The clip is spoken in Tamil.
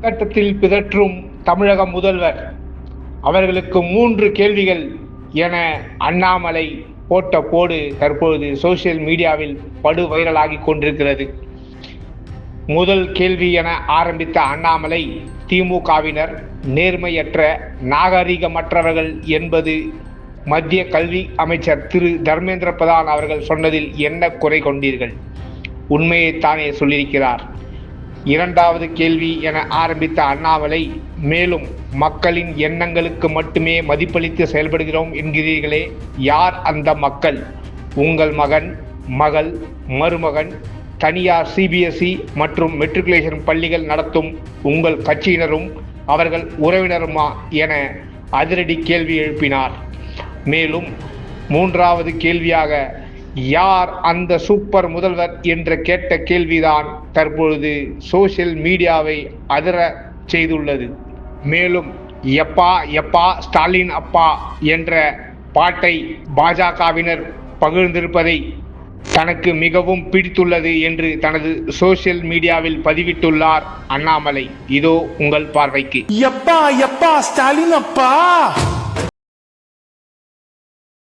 கட்டத்தில் பிதற்றும் தமிழக முதல்வர். அவர்களுக்கு மூன்று கேள்விகள் என அண்ணாமலை போட்ட போடு தற்பொழுது சோசியல் மீடியாவில் படு வைரலாகி கொண்டிருக்கிறது. முதல் கேள்வி என ஆரம்பித்த அண்ணாமலை திமுகவினர் நேர்மையற்ற நாகரிகமற்றவர்கள் என்பது மத்திய கல்வி அமைச்சர் திரு. தர்மேந்திர பிரதான் அவர்கள் சொன்னதில் என்ன குறை கொண்டீர்கள்? உண்மையைத்தானே சொல்லியிருக்கிறார். இரண்டாவது கேள்வி என ஆரம்பித்த அண்ணாமலை மேலும் மக்களின் எண்ணங்களுக்கு மட்டுமே மதிப்பளித்து செயல்படுகிறோம் என்கிறீர்களே யார் அந்த மக்கள்? உங்கள் மகன் மகள் மருமகன் தனியார் சிபிஎஸ்இ மற்றும் மெட்ரிகுலேஷன் பள்ளிகள் நடத்தும் உங்கள் கட்சியினரும் அவர்கள் உறவினருமா? என அதிரடி கேள்வி எழுப்பினார். மேலும் மூன்றாவது கேள்வியாக யார் அந்த சூப்பர் முதல்வர் என்று கேட்ட கேள்விதான் தற்பொழுது சோசியல் மீடியாவை அதிர செய்துள்ளது. மேலும் எப்பா எப்பா ஸ்டாலின் அப்பா என்ற பாட்டை பாஜகவினர் பகிர்ந்திருப்பதை தனக்கு மிகவும் பிடித்துள்ளது என்று தனது சோசியல் மீடியாவில் பதிவிட்டுள்ளார் அண்ணாமலை. இதோ உங்கள் பார்வைக்கு. எப்பா எப்பா ஸ்டாலின் அப்பா!